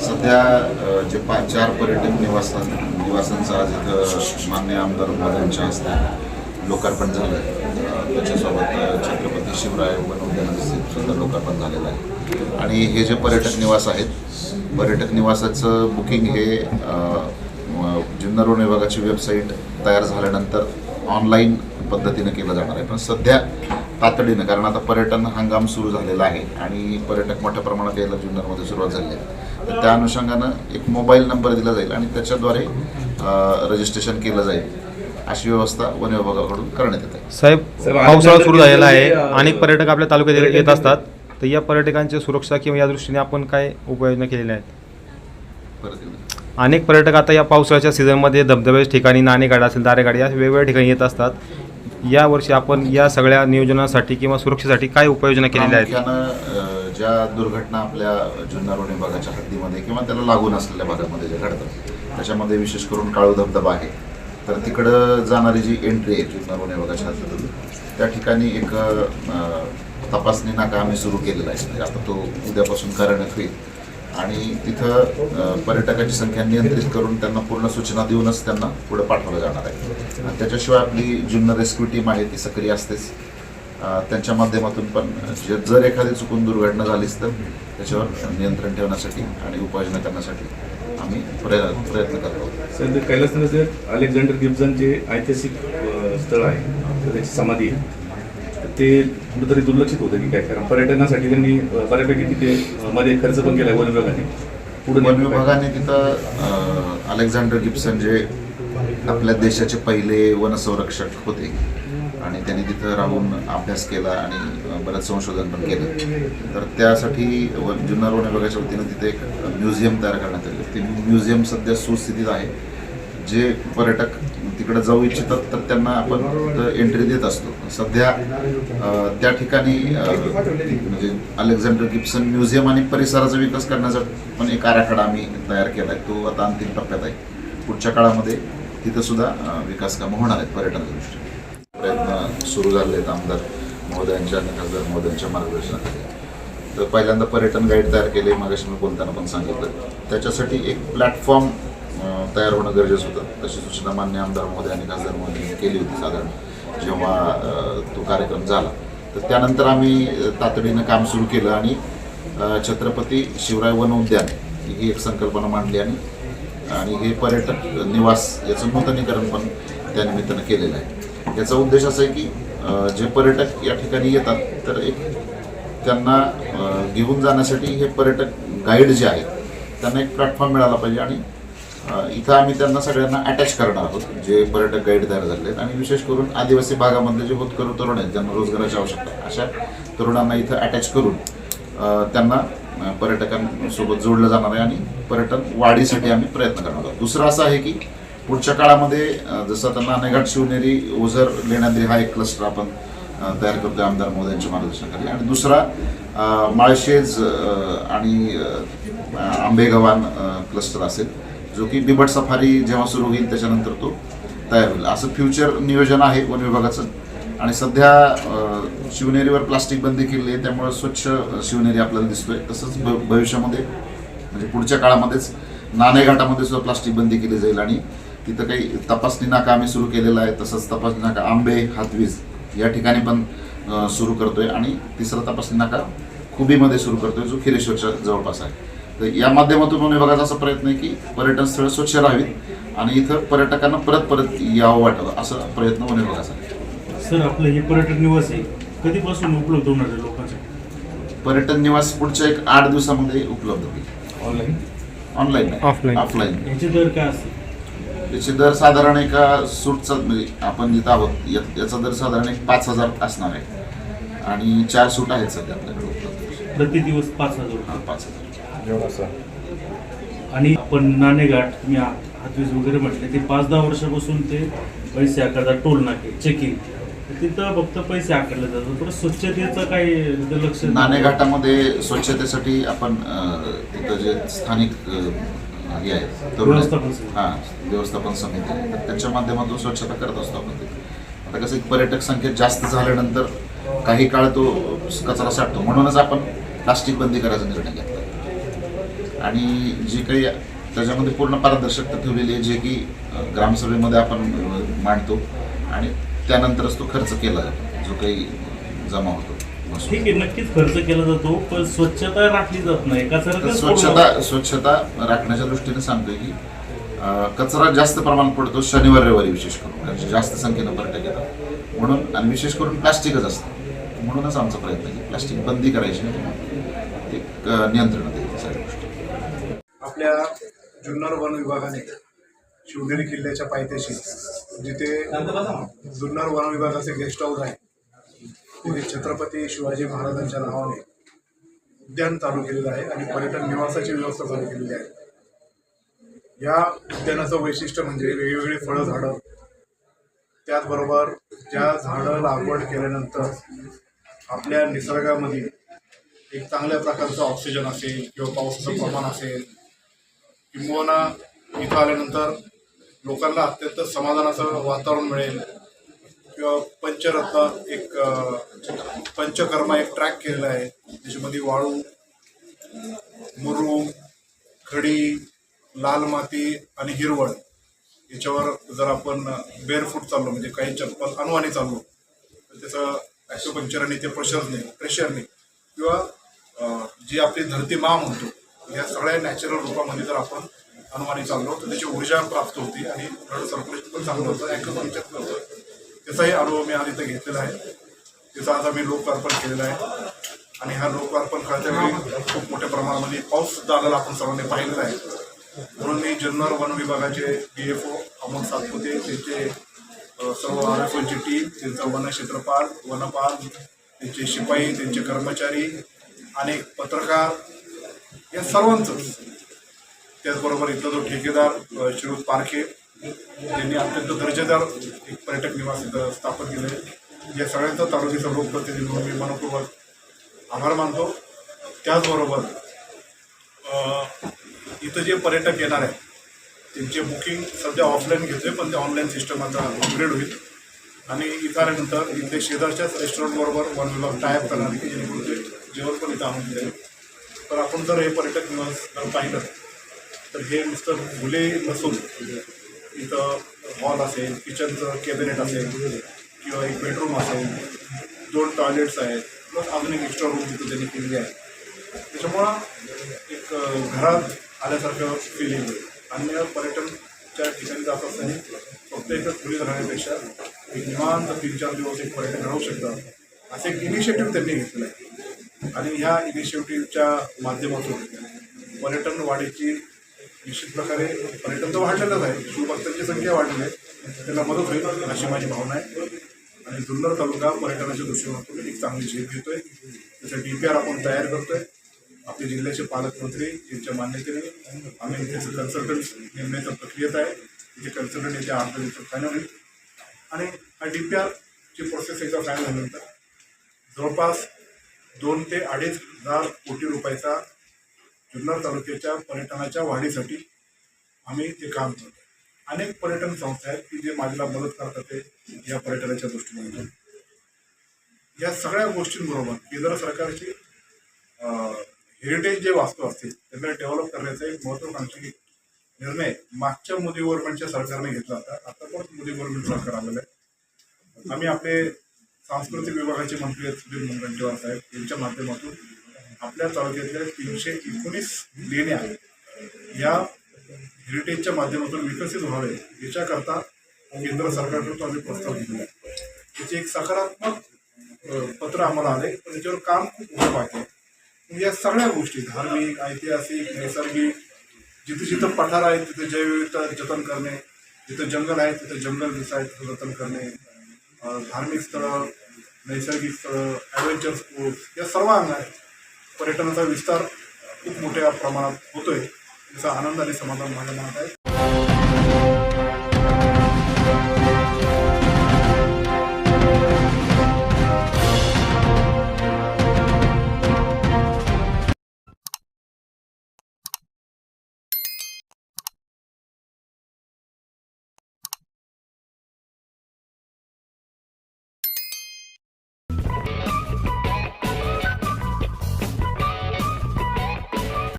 सध्या जे पाच चार पर्यटन निवास निवासांचं आज इथं मान्य आमदार महाराजांच्या हस्ते लोकार्पण झालं आहे. त्याच्यासोबत छत्रपती शिवराय वन सुद्धा लोकार्पण झालेलं आहे. आणि हे जे पर्यटक निवास आहेत पर्यटक निवासाचं बुकिंग हे जुन्नर वन विभागाची वेबसाईट तयार झाल्यानंतर ऑनलाईन पद्धतीनं केलं जाणार आहे. पण सध्या तातडीनं कारण आता पर्यटन हंगाम सुरू झालेला आहे आणि पर्यटक मोठ्या प्रमाणात यायला जुन्नरमध्ये सुरुवात झाली आहे. तर त्या अनुषंगानं एक मोबाईल नंबर दिला जाईल आणि त्याच्याद्वारे रजिस्ट्रेशन केलं जाईल. अशी व्यवस्था वन विभागाकडून करण्यात येत आहे. साहेब पावसाळा सुरू झालेला आहे अनेक पर्यटक आपल्या तालुक्यात येत असतात. तर या पर्यटकांची सुरक्षा किंवा या दृष्टीने आपण काय उपाययोजना केलेल्या आहेत? परत. अनेक पर्यटक आता या पावसाळ्याच्या सीझनमध्ये धबधब्याच्या ठिकाणी नाणेगाडा असेल दारेगाडी या वेगवेगळ्या ठिकाणी येत असतात. यावर्षी आपण या सगळ्या नियोजनासाठी किंवा सुरक्षेसाठी काय उपाययोजना केलेल्या आहेत? ज्या दुर्घटना आपल्या जुन्नर भागाच्या विभागाच्या हद्दीमध्ये किंवा त्याला लागून असलेल्या भागामध्ये ज्या घडतात त्याच्यामध्ये विशेष करून काळू धबधबा आहे. तर तिकडं जाणारी जी एंट्री आहे जुन्नर वन विभागाच्या हद्दीतून त्या ठिकाणी एक तपासणी नाका आम्ही सुरू केलेला आहे. म्हणजे आता तो उद्यापासून कार्यान्वित होईल. आणि तिथं पर्यटकांची संख्या नियंत्रित करून त्यांना पूर्ण सूचना देऊनच त्यांना पुढे पाठवलं जाणार आहे. आणि त्याच्याशिवाय आपली जुन्नर रेस्क्यू टीम आहे ती सक्रिय असतेच. त्यांच्या माध्यमातून पण जे- जर एखादी चुकून दुर्घटना झालीच तर त्याच्यावर नियंत्रण ठेवण्यासाठी आणि उपाययोजना करण्यासाठी आम्ही प्रयत्न प्रयत्न करतो सर ते कैलास अलेक्झांडर गिब्झन जे ऐतिहासिक स्थळ आहे त्याची समाधी आहे. ते कुठेतरी दुर्लक्षित होतं की काय कारण पर्यटनासाठी त्यांनी बऱ्यापैकी तिथे मध्ये खर्च पण केला वन विभागाने. पुढे वन? विभागाने तिथं अलेक्झांडर गिब्सन जे आपल्या देशाचे पहिले वनसंरक्षक होते आणि त्यांनी तिथं राहून अभ्यास केला आणि बरंच संशोधन पण केलं. तर त्यासाठी जुन्नर वन विभागाच्या वतीनं तिथे एक म्युझियम तयार करण्यात आले. ते म्युझियम सध्या सुस्थितीत आहे. जे पर्यटक तिकडे जाऊ इच्छितात तर त्यांना आपण एंट्री देत असतो. सध्या त्या ठिकाणी म्हणजे अलेक्झांडर गिप्सन म्युझियम आणि परिसराचा विकास करण्याचा पण एक आराखडा आम्ही तयार केला आहे तो आता अंतिम टप्प्यात आहे. पुढच्या काळामध्ये तिथं सुद्धा विकास कामं होणार आहेत पर्यटनाच्या दृष्टीने. प्रयत्न सुरू झाले आहेत आमदार महोदयांच्या आणि खासदार महोदयांच्या मार्गदर्शनाखाली. तर पहिल्यांदा पर्यटन गाईड तयार केले मागाशी मी बोलताना पण सांगितलं. त्याच्यासाठी एक प्लॅटफॉर्म तयार होणं गरजेचं होतं. तशी सूचना मान्य आमदार महोदय आणि खासदार महोदयांनी केली होती साधारण जेव्हा तो कार्यक्रम झाला. तर त्यानंतर आम्ही तातडीनं काम सुरू केलं आणि छत्रपती शिवराय वन उद्यान ही एक संकल्पना मांडली आणि आणि हे पर्यटक निवास याचं नूतनीकरण पण त्यानिमित्तानं केलेलं आहे. याचा उद्देश असा आहे की जे पर्यटक या ठिकाणी येतात तर एक त्यांना घेऊन जाण्यासाठी हे पर्यटक गाईड जे आहेत त्यांना एक प्लॅटफॉर्म मिळाला पाहिजे आणि इथं आम्ही त्यांना सगळ्यांना अटॅच करणार आहोत जे पर्यटक गाईड तयार झाले आहेत आणि विशेष करून आदिवासी भागामधले जे होतकरू तरुण आहेत ज्यांना रोजगाराची आवश्यकता आहे अशा तरुणांना इथं अटॅच करून त्यांना पर्यटकांसोबत जोडलं जाणार आहे आणि पर्यटन वाढीसाठी आम्ही प्रयत्न करणार आहोत. दुसरं असं आहे की पुढच्या काळामध्ये जसं त्यांना अनेघाट शिवनेरी ओझर लेण्याद्री हा एक क्लस्टर आपण तयार करतोय आमदार मोदयांच्या मार्गदर्शनाखाली. आणि दुसरा माळशेज आणि अ, आंबेगव्हाण क्लस्टर असेल. जो की बिबट सफारी जेव्हा सुरू होईल त्याच्यानंतर तो तयार होईल. असं फ्युचर नियोजन आहे वन विभागाचं. आणि सध्या शिवनेरीवर प्लास्टिक बंदी केली आहे त्यामुळे स्वच्छ शिवनेरी आपल्याला दिसतोय. तसंच भ- भविष्यामध्ये म्हणजे पुढच्या काळामध्येच नाणेघाटामध्ये सुद्धा प्लास्टिक बंदी केली जाईल. आणि तिथं काही तपासणी नाका आम्ही सुरू केलेला आहे तसंच तपासणी नाका आंबे हातवीज या ठिकाणी पण सुरू करतोय. आणि तिसरा तपासणी नाका खुबीमध्ये सुरू करतोय जो खिरेश्वरच्या जवळपास आहे. तर या माध्यमातून विभागाचा असा प्रयत्न आहे की पर्यटन स्थळं स्वच्छ राहावीत आणि इथं पर्यटकांना परत परत यावं वाटावं असा प्रयत्न वन विभागाचा सर आपलं हे पर्यटक निवास आहे कधीपासून उपलब्ध होणार आहे लोकांच्या पर्यटन निवास पुढच्या एक आठ दिवसामध्ये उपलब्ध होईल. Online online Offline. ऑफलाईन याचे दर काय असतील? याचे दर साधारण एका सूटचा म्हणजे आपण जिथं आहोत याचा दर साधारण एक पाच हजार असणार आहे. आणि चार सूट आहेत सध्या आपल्याकडे उपलब्ध. प्रति दिवस पाच हजार हा, पाच हजार. आणि आपण नाणेघाट हा- हातवीज वगैरे म्हटले ते पाच दहा वर्षापासून ते पैसे आकारतात टोल नाके चेकिंग तिथं फक्त पैसे आकारले जातात. पण स्वच्छतेचं काही लक्ष नाणेघाटामध्ये स्वच्छतेसाठी आपण तिथं जे स्थानिक हे आहे तरुण व्यवस्थापन समिती. हां व्यवस्थापन समिती. आहे तर त्याच्या माध्यमातून स्वच्छता करत असतो आपण तिथे. आता कसं एक पर्यटक संख्या जास्त झाल्यानंतर काही काळ तो कचरा साठतो. म्हणूनच आपण प्लास्टिक बंदी करायचा निर्णय घेतला. आणि जे काही त्याच्यामध्ये पूर्ण पारदर्शकता ठेवलेली आहे जे की ग्रामसभेमध्ये आपण मांडतो. आणि त्यानंतरच तो खर्च केला जातो जो काही जमा होतो. ठीक आहे नक्कीच खर्च केला जातो पण स्वच्छता राखली जात नाही. कचरा स्वच्छता स्वच्छता राखण्याच्या दृष्टीने सांगतोय की कचरा जास्त प्रमाणात पडतो शनिवार रविवारी विशेष करून. जास्त संख्येनं पर्यटक येतात. म्हणून आणि विशेष करून प्लास्टिकच असतं. म्हणूनच आमचा प्रयत्न आहे की प्लास्टिक बंदी करायची नाही. एक अं, नियंत्रणात येईल सगळ्या गोष्टी आपल्या जुन्नर वन विभागाने शिवनेरी किल्ल्याच्या पायथ्याशी जिथे जुन्नर वन विभागाचे गेस्ट हाऊस आहे तिथे छत्रपती शिवाजी महाराजांच्या नावाने उद्यान चालू केलेलं आहे आणि पर्यटन निवासाची व्यवस्था चालू केलेली आहे. या उद्यानाचं वैशिष्ट्य म्हणजे वेगवेगळी फळं झाडं. त्याचबरोबर ज्या झाडं लागवड केल्यानंतर आपल्या निसर्गामध्ये एक चांगल्या प्रकारचं ऑक्सिजन असेल किंवा पावसाचं प्रमाण असेल किंबहुना इथं आल्यानंतर लोकांना अत्यंत समाधानाचं वातावरण मिळेल. किंवा पंचरत्न एक पंचकर्मा एक ट्रॅक केलेला आहे. त्याच्यामध्ये वाळू मुरुम खडी लाल माती आणि हिरवळ याच्यावर जर आपण बेअरफूट चाललो म्हणजे काही चप्पल अनुवाने चाललो तर त्याचं ॲक्युपंक्चरने ते प्रेशरने प्रेशरने किंवा जी आपली धरती मा म्हणतो या सगळ्या नॅचरल रूपामध्ये जर आपण हनुमानी चाललो तर त्याची ऊर्जा प्राप्त होती आणि ब्लड सर्क्युलेशन पण चांगलं होतं ॲक्युपंक्चर होतं. त्याचाही अनुभव मी आज इथं घेतलेला आहे. त्याचा आज आम्ही लोकार्पण केलेला आहे. आणि हा लोकार्पण करता वेळी खूप मोठ्या प्रमाणामध्ये पाऊस सुद्धा आलेला आपण सर्वांनी पाहिलेला आहे. म्हणून मी जुन्नर वन विभागाचे D F O Amol Satpute त्यांचे सर्व आर एफ ओची टीम त्यांचा वन क्षेत्रपाल वनपाल त्यांचे शिपाई त्यांचे कर्मचारी अनेक पत्रकार या सर्वांचं त्याचबरोबर इथला जो ठेकेदार अ, शिरूर पारखे यांनी अत्यंत दर्जेदार एक पर्यटक निवास इथं स्थापन केले या सगळ्यांचा तालुक्याचा लोकप्रतिनिधी म्हणून मी मनपूर्वक आभार मानतो. त्याचबरोबर इथं जे पर्यटक येणार आहेत त्यांचे बुकिंग सध्या ऑफलाईन घेतोय पण ते ऑनलाईन सिस्टम आता अपग्रेड होईल. आणि इथं आल्यानंतर इथे शेजारच्याच रेस्टॉरंटबरोबर वन विभाग टायअप करणार आहे की जेणेकरून ते जेवण पण इथं आणून दिले. तर आपण जर हे पर्यटक निवास जर पाहिलं तर हे नुसतं मुले नसून इथं हॉल असेल किचनचं कॅबिनेट असेल किंवा एक बेडरूम असेल दोन टॉयलेट्स आहेत प्लस अजून एक एक्स्ट्रा रूम तिथे त्यांनी केलेली आहे. त्याच्यामुळं एक घरात आल्यासारखं फिलिंग अन्य पर्यटनच्या ठिकाणी जात असताना फक्त एकच खोलीत राहण्यापेक्षा एक निवांत तीन चार दिवस एक पर्यटन राहू शकतात असे एक इनिशिएटिव्ह त्यांनी घेतलं आहे. आणि ह्या इनिशिएटिव्हच्या माध्यमातून पर्यटन वाढीची निश्चित प्रकारे पर्यटन तर वाढलेलंच आहे. शिवभक्तांची संख्या वाढलेली आहे. त्याला मदत होईल अशी माझी भावना आहे. आणि जुन्नर तालुका पर्यटनाच्या दृष्टीकोनातून एक चांगली झेप घेतोय. त्याचा डी पी आर आपण तयार करतोय. आपले जिल्ह्याचे पालकमंत्री यांच्या मान्यतेने आम्ही त्याचं कन्सल्टंट नेमण्याच्या प्रक्रियेत आहे तिथे कन्सल्टंट याच्या आठ दिवसात फायनल होईल. आणि हा डी पी आरची प्रोसेस एकदा फायनल झाल्यानंतर जवळपास दोन ते अडीच हजार कोटी रुपयाचा जुन्नर तालुक्याच्या पर्यटनाच्या वाढीसाठी आम्ही ते काम करतो. अनेक पर्यटन संस्था आहेत की जे माझ्याला मदत करतात ते या पर्यटनाच्या दृष्टीने. या सगळ्या गोष्टींबरोबर केंद्र सरकारची हेरिटेज जे वास्तू असतील त्यांना डेव्हलप करण्याचा एक महत्वाकांक्षी निर्णय मागच्या मोदी गव्हर्नमेंटच्या सरकारने घेतला होता. आता पण मोदी गव्हर्नमेंट सरकार आलेलं आहे. आम्ही आपले सांस्कृतिक विभागाचे मंत्री आहेत सुधीर मुनगंटीवार साहेब. यांच्या माध्यमातून आपल्या तालुक्यातल्या तीनशे एकोणीस लेण्या या हेरिटेजच्या माध्यमातून विकसित व्हावे याच्याकरता केंद्र सरकारकडून आम्ही प्रस्ताव दिलेला आहे. त्याचे एक सकारात्मक पत्र आम्हाला आले पण त्याच्यावर काम खूप मोठं बाकी या सगळ्या गोष्टी धार्मिक ऐतिहासिक नैसर्गिक जिथे जिथं पठार आहे तिथे जैवविविधता जतन करणे जिथं जंगल आहे तिथं जंगल दिसा जतन करणे धार्मिक स्थळं नैसर्गिक स्थळं ॲडव्हेंचर स्पोर्ट्स या सर्व अंगात पर्यटनाचा विस्तार खूप मोठ्या प्रमाणात होतो आहे याचा आनंद आणि समाधान माझ्या मनात आहे.